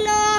Búscalo.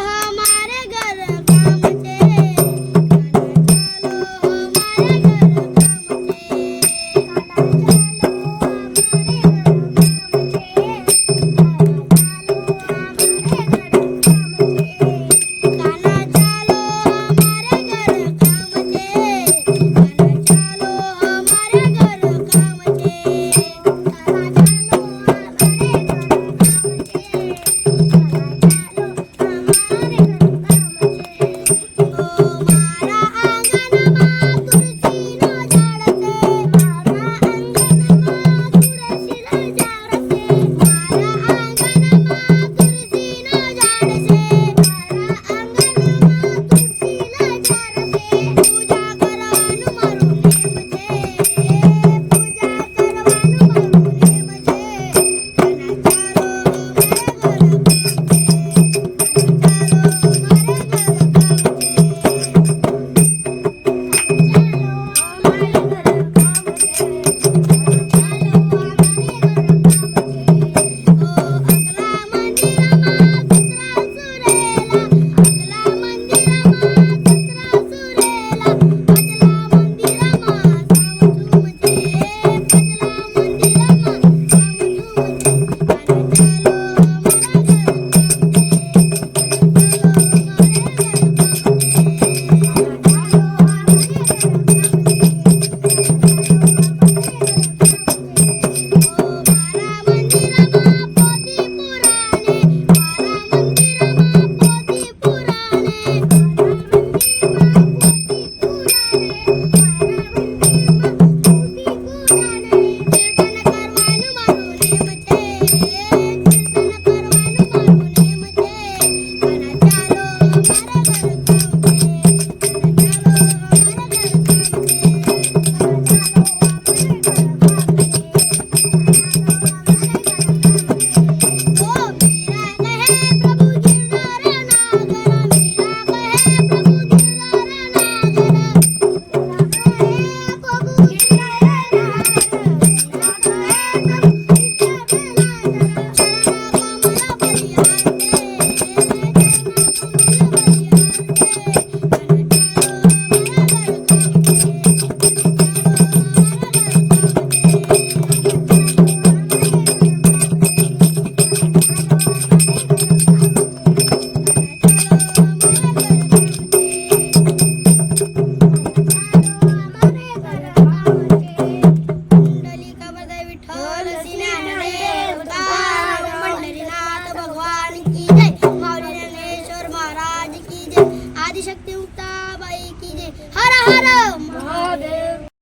আদিশক্তি Mukta by কি যে? হর হর মহাদেব।